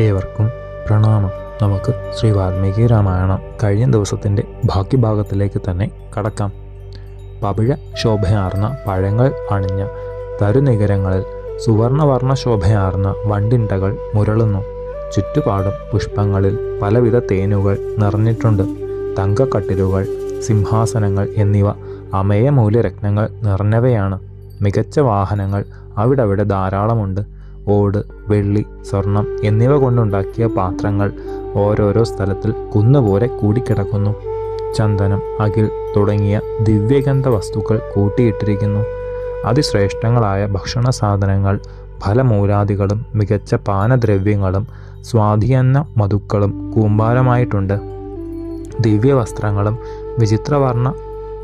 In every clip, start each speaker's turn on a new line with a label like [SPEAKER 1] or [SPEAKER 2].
[SPEAKER 1] ഏവർക്കും പ്രണാമം. നമുക്ക് ശ്രീ വാൽമീകി രാമായണം കഴിഞ്ഞ ദിവസത്തിന്റെ ബാക്കി ഭാഗത്തിലേക്ക് തന്നെ കടക്കാം. പവിഴ ശോഭയാർന്ന പഴങ്ങൾ അണിഞ്ഞ തരുനികരങ്ങളിൽ സുവർണവർണ ശോഭയാർന്ന വണ്ടിണ്ടകൾ മുരളുന്നു. ചുറ്റുപാടും പുഷ്പങ്ങളിൽ പലവിധ തേനുകൾ നിറഞ്ഞിട്ടുണ്ട്. തങ്കക്കട്ടിലുകൾ സിംഹാസനങ്ങൾ എന്നിവ അമേയമൂല്യരത്നങ്ങൾ നിറഞ്ഞവയാണ്. മികച്ച വാഹനങ്ങൾ അവിടവിടെ ധാരാളമുണ്ട്. ഓട് വെള്ളി സ്വർണം എന്നിവ കൊണ്ടുണ്ടാക്കിയ പാത്രങ്ങൾ ഓരോരോ സ്ഥലത്തിൽ കുന്നുപോലെ കൂടിക്കിടക്കുന്നു. ചന്ദനം അകിൽ തുടങ്ങിയ ദിവ്യഗന്ധ വസ്തുക്കൾ കൂട്ടിയിട്ടിരിക്കുന്നു. അതിശ്രേഷ്ഠങ്ങളായ ഭക്ഷണ സാധനങ്ങൾ ഫലമൂലാദികളും മികച്ച പാനദ്രവ്യങ്ങളും സ്വാധീന മധുക്കളും കൂമ്പാരമായിട്ടുണ്ട്. ദിവ്യവസ്ത്രങ്ങളും വിചിത്രവർണ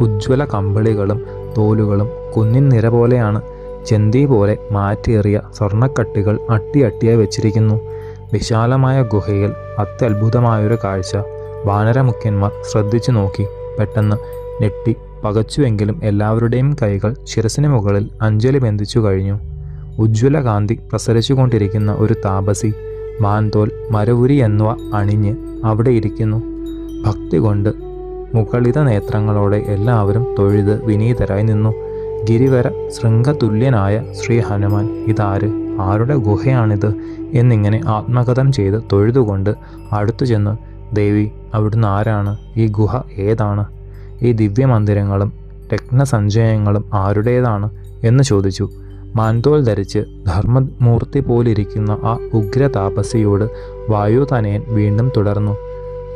[SPEAKER 1] ഉജ്ജ്വല കമ്പിളികളും തോലുകളും കുന്നിൻ നിര പോലെയാണ് ചെന്തി പോലെ മാറ്റേറിയ സ്വർണക്കട്ടികൾ അട്ടിയട്ടിയായി വെച്ചിരിക്കുന്നു. വിശാലമായ ഗുഹയിൽ അത്യത്ഭുതമായൊരു കാഴ്ച. വാനരമുഖ്യന്മാർ ശ്രദ്ധിച്ചു നോക്കി. പെട്ടെന്ന് ഞെട്ടി പകച്ചുവെങ്കിലും എല്ലാവരുടെയും കൈകൾ ശിരസിന് മുകളിൽ അഞ്ജലി ബന്ധിച്ചു കഴിഞ്ഞു. ഉജ്ജ്വല കാന്തി പ്രസരിച്ചുകൊണ്ടിരിക്കുന്ന ഒരു താപസി മാൻതോൽ മരവുരി എന്നിവ അണിഞ്ഞ് അവിടെ ഇരിക്കുന്നു. ഭക്തി കൊണ്ട് മുകളിത നേത്രങ്ങളോടെ എല്ലാവരും തൊഴുത് വിനീതരായി നിന്നു. ഗിരിവര ശൃംഗതുല്യനായ ശ്രീ ഹനുമാൻ ഇതാര്? ആരുടെ ഗുഹയാണിത്? എന്നിങ്ങനെ ആത്മകഥം ചെയ്ത് തൊഴുതുകൊണ്ട് അടുത്തു ചെന്ന് ദേവി അവിടുന്ന് ആരാണ്? ഈ ഗുഹ ഏതാണ്? ഈ ദിവ്യമന്ദിരങ്ങളും രത്നസഞ്ചയങ്ങളും ആരുടേതാണ്? എന്ന് ചോദിച്ചു. മാൻതോൽ ധരിച്ച് ധർമ്മമൂർത്തി പോലിരിക്കുന്ന ആ ഉഗ്ര താപസിയോട് വായുതനയൻ വീണ്ടും തുടർന്നു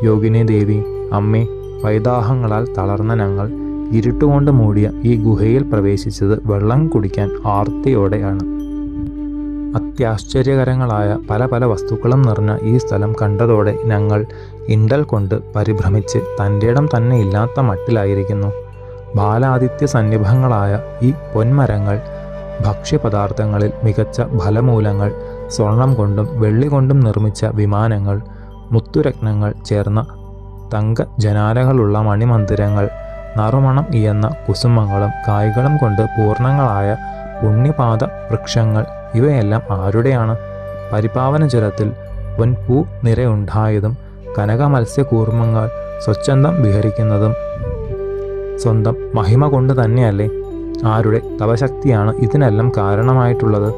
[SPEAKER 1] യോഗിനി ദേവി അമ്മേ വൈദാഹങ്ങളാൽ തളർന്ന ഞങ്ങൾ ഇരുട്ടുകൊണ്ട് മൂടിയ ഈ ഗുഹയിൽ പ്രവേശിച്ചത് വെള്ളം കുടിക്കാൻ ആർത്തിയോടെയാണ്. അത്യാശ്ചര്യകരങ്ങളായ പല പല വസ്തുക്കളും നിറഞ്ഞ ഈ സ്ഥലം കണ്ടതോടെ ഞങ്ങൾ ഇണ്ടൽ കൊണ്ട് പരിഭ്രമിച്ച് തന്റെ ഇടം തന്നെ ഇല്ലാത്ത മട്ടിലായിരിക്കുന്നു. ബാലാദിത്യ സന്നിഭങ്ങളായ ഈ പൊന്മരങ്ങൾ ഭക്ഷ്യപദാർത്ഥങ്ങളിൽ മികച്ച ഫലമൂലങ്ങൾ സ്വർണം കൊണ്ടും വെള്ളി കൊണ്ടും നിർമ്മിച്ച വിമാനങ്ങൾ മുത്തുരത്നങ്ങൾ ചേർന്ന തങ്ക ജനാലകളുള്ള മണിമന്ദിരങ്ങൾ നറുമണം ഇയന്ന കുസുമങ്ങളും കായ്കളും കൊണ്ട് പൂർണങ്ങളായ പുണ്യപാത വൃക്ഷങ്ങൾ ഇവയെല്ലാം ആരുടെയാണ്? പരിപാവന ജലത്തിൽ പൊൻപൂ നിരയുണ്ടായതും കനക മത്സ്യകൂർമ്മങ്ങൾ സ്വച്ഛന്തം വിഹരിക്കുന്നതും സ്വന്തം മഹിമ കൊണ്ട് തന്നെയല്ലേ? ആരുടെ തപശക്തിയാണ് ഇതിനെല്ലാം കാരണമായിട്ടുള്ളത്?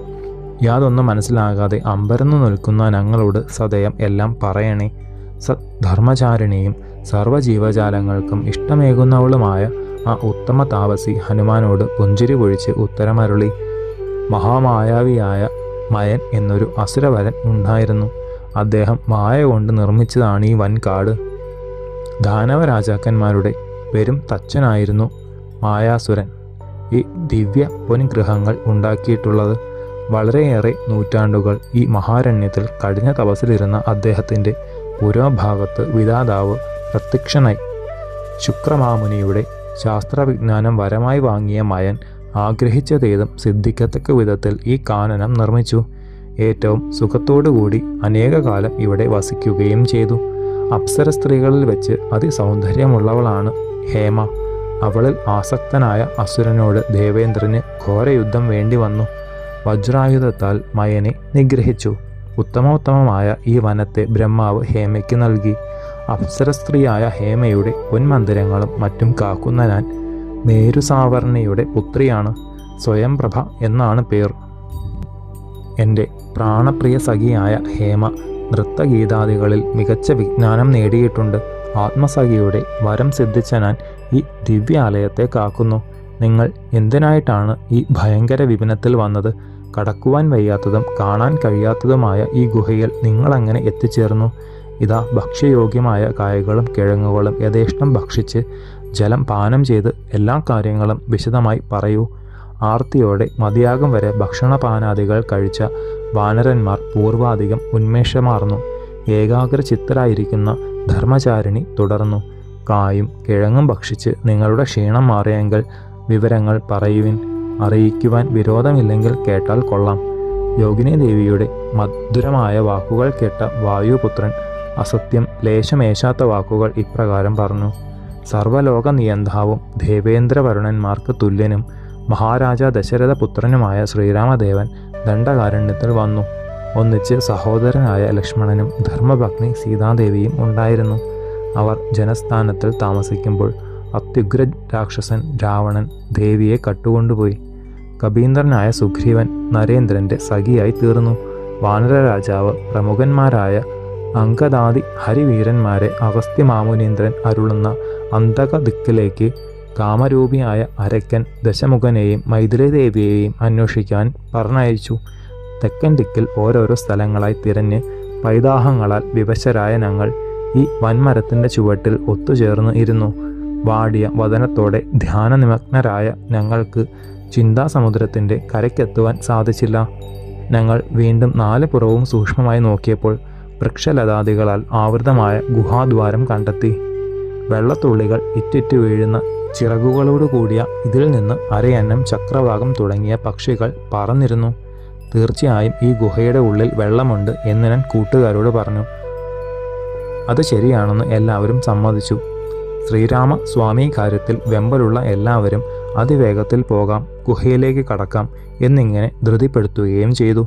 [SPEAKER 1] യാതൊന്നും മനസ്സിലാകാതെ അമ്പരന്നു നിൽക്കുന്ന ഞങ്ങളോട് സദയം എല്ലാം പറയണേ. സദ്ധർമ്മചാരിണിയും സർവജീവജാലങ്ങൾക്കും ഇഷ്ടമേകുന്നവളുമായ ആ ഉത്തമ താപസി ഹനുമാനോട് പുഞ്ചിരി പൊഴിച്ച് ഉത്തരമരുളി. മഹാമായാവിയായ മയൻ എന്നൊരു അസുരവരൻ ഉണ്ടായിരുന്നു. അദ്ദേഹം മായ കൊണ്ട് നിർമ്മിച്ചതാണ് ഈ വൻകാട്. ദാനവ രാജാക്കന്മാരുടെ പെരും തച്ചനായിരുന്നു മായാസുരൻ. ഈ ദിവ്യ പൊൻഗൃഹങ്ങൾ ഉണ്ടാക്കിയിട്ടുള്ളത് വളരെയേറെ നൂറ്റാണ്ടുകൾ ഈ മഹാരണ്യത്തിൽ കഠിന തപസ്സിലിരുന്ന അദ്ദേഹത്തിന്റെ പുരോഭാഗത്ത് വിധാതാവ് പ്രത്യക്ഷനായി. ശുക്രമാമുനിയുടെ ശാസ്ത്രവിജ്ഞാനം വരമായി വാങ്ങിയ മയൻ ആഗ്രഹിച്ചതേതും സിദ്ധിക്കത്തക്ക വിധത്തിൽ ഈ കാനനം നിർമ്മിച്ചു. ഏറ്റവും സുഖത്തോടുകൂടി അനേകകാലം ഇവിടെ വസിക്കുകയും ചെയ്തു. അപ്സര സ്ത്രീകളിൽ വെച്ച് അതിസൗന്ദര്യമുള്ളവളാണ് ഹേമ. അവളിൽ ആസക്തനായ അസുരനോട് ദേവേന്ദ്രന് ഘോരയുദ്ധം വേണ്ടി വന്നു. വജ്രായുധത്താൽ മയനെ നിഗ്രഹിച്ചു. ഉത്തമോത്തമമായ ഈ വനത്തെ ബ്രഹ്മാവ് ഹേമയ്ക്ക് നൽകി. അപ്സരസ്ത്രീയായ ഹേമയുടെ പൊന്മന്ദിരങ്ങളും മറ്റും കാക്കുന്ന ഞാൻ മേരുസാവർണയുടെ പുത്രിയാണ് സ്വയംപ്രഭ എന്നാണ് പേർ. എന്റെ പ്രാണപ്രിയ സഖിയായ ഹേമ നൃത്തഗീതാദികളിൽ മികച്ച വിജ്ഞാനം നേടിയിട്ടുണ്ട്. ആത്മസഖിയുടെ വരം സിദ്ധിച്ച ഞാൻ ഈ ദിവ്യാലയത്തെ കാക്കുന്നു. നിങ്ങൾ എന്തിനായിട്ടാണ് ഈ ഭയങ്കര വിപിനത്തിൽ വന്നത്? കടക്കുവാൻ വയ്യാത്തതും കാണാൻ കഴിയാത്തതുമായ ഈ ഗുഹയിൽ നിങ്ങളങ്ങനെ എത്തിച്ചേർന്നു. ഇതാ ഭക്ഷ്യയോഗ്യമായ കായകളും കിഴങ്ങുകളും യഥേഷ്ടം ഭക്ഷിച്ച് ജലം പാനം ചെയ്ത് എല്ലാ കാര്യങ്ങളും വിശദമായി പറയൂ. ആർത്തിയോടെ മതിയാകും വരെ ഭക്ഷണപാനാദികൾ കഴിച്ച വാനരന്മാർ പൂർവാധികം ഉന്മേഷമാർന്നു. ഏകാഗ്ര ചിത്തരായിരിക്കുന്ന ധർമ്മചാരിണി തുടർന്നു. കായും കിഴങ്ങും ഭക്ഷിച്ച് നിങ്ങളുടെ ക്ഷീണം മാറിയെങ്കിൽ വിവരങ്ങൾ പറയുവിൻ. അറിയിക്കുവാൻ വിരോധമില്ലെങ്കിൽ കേട്ടാൽ കൊള്ളാം. യോഗിനി ദേവിയുടെ മധുരമായ വാക്കുകൾ കേട്ട വായുപുത്രൻ അസത്യം ലേശമേശാത്ത വാക്കുകൾ ഇപ്രകാരം പറഞ്ഞു. സർവലോക നിയന്താവും ദേവേന്ദ്രവരുണന്മാർക്ക് തുല്യനും മഹാരാജ ദശരഥപുത്രനുമായ ശ്രീരാമദേവൻ ദണ്ഡകാരണ്യത്തിൽ വന്നു. ഒന്നിച്ച് സഹോദരനായ ലക്ഷ്മണനും ധർമ്മപത്നി സീതാദേവിയും ഉണ്ടായിരുന്നു. അവർ ജനസ്ഥാനത്തിൽ താമസിക്കുമ്പോൾ അത്യുഗ്ര രാക്ഷസൻ രാവണൻ ദേവിയെ കട്ടുകൊണ്ടുപോയി. കബീന്ദ്രനായ സുഗ്രീവൻ നരേന്ദ്രന്റെ സഖിയായി തീർന്നു. വാനര രാജാവ് പ്രമുഖന്മാരായ അങ്കദാദി ഹരിവീരന്മാരെ അഗസ്ത്യ മാമുനീന്ദ്രൻ അരുളുന്ന അന്തക ദിക്കിലേക്ക് കാമരൂപിയായ അരക്കൻ ദശമുഖനെയും മൈഥിലി ദേവിയെയും അന്വേഷിക്കാൻ പറഞ്ഞയച്ചു. തെക്കൻ ദിക്കിൽ ഓരോരോ സ്ഥലങ്ങളായി തിരഞ്ഞ് പൈതാഹങ്ങളാൽ വിവശരായ ഞങ്ങൾ ഈ വൻമരത്തിന്റെ ചുവട്ടിൽ ഒത്തുചേർന്ന് ഇരുന്നു. വാടിയ വദനത്തോടെ ധ്യാനനിമഗ്നരായ ഞങ്ങൾക്ക് ചിന്താസമുദ്രത്തിന്റെ കരയ്ക്കെത്തുവാൻ സാധിച്ചില്ല. ഞങ്ങൾ വീണ്ടും നാല് പുറവും സൂക്ഷ്മമായി നോക്കിയപ്പോൾ വൃക്ഷലതാദികളാൽ ആവൃതമായ ഗുഹാദ്വാരം കണ്ടെത്തി. വെള്ളത്തുള്ളികൾ ഇറ്റിറ്റ് വീഴുന്ന ചിറകുകളോട് കൂടിയ ഇതിൽ നിന്ന് അരയന്നം ചക്രവാകം തുടങ്ങിയ പക്ഷികൾ പറന്നിരുന്നു. തീർച്ചയായും ഈ ഗുഹയുടെ ഉള്ളിൽ വെള്ളമുണ്ട് എന്ന് ഞാൻ കൂട്ടുകാരോട് പറഞ്ഞു. അത് ശരിയാണെന്ന് എല്ലാവരും സമ്മതിച്ചു. ശ്രീരാമ സ്വാമി കാര്യത്തിൽ വെമ്പലുള്ള എല്ലാവരും അതിവേഗത്തിൽ പോകാം ഗുഹയിലേക്ക് കടക്കാം എന്നിങ്ങനെ ധൃതിപ്പെടുത്തുകയും ചെയ്തു.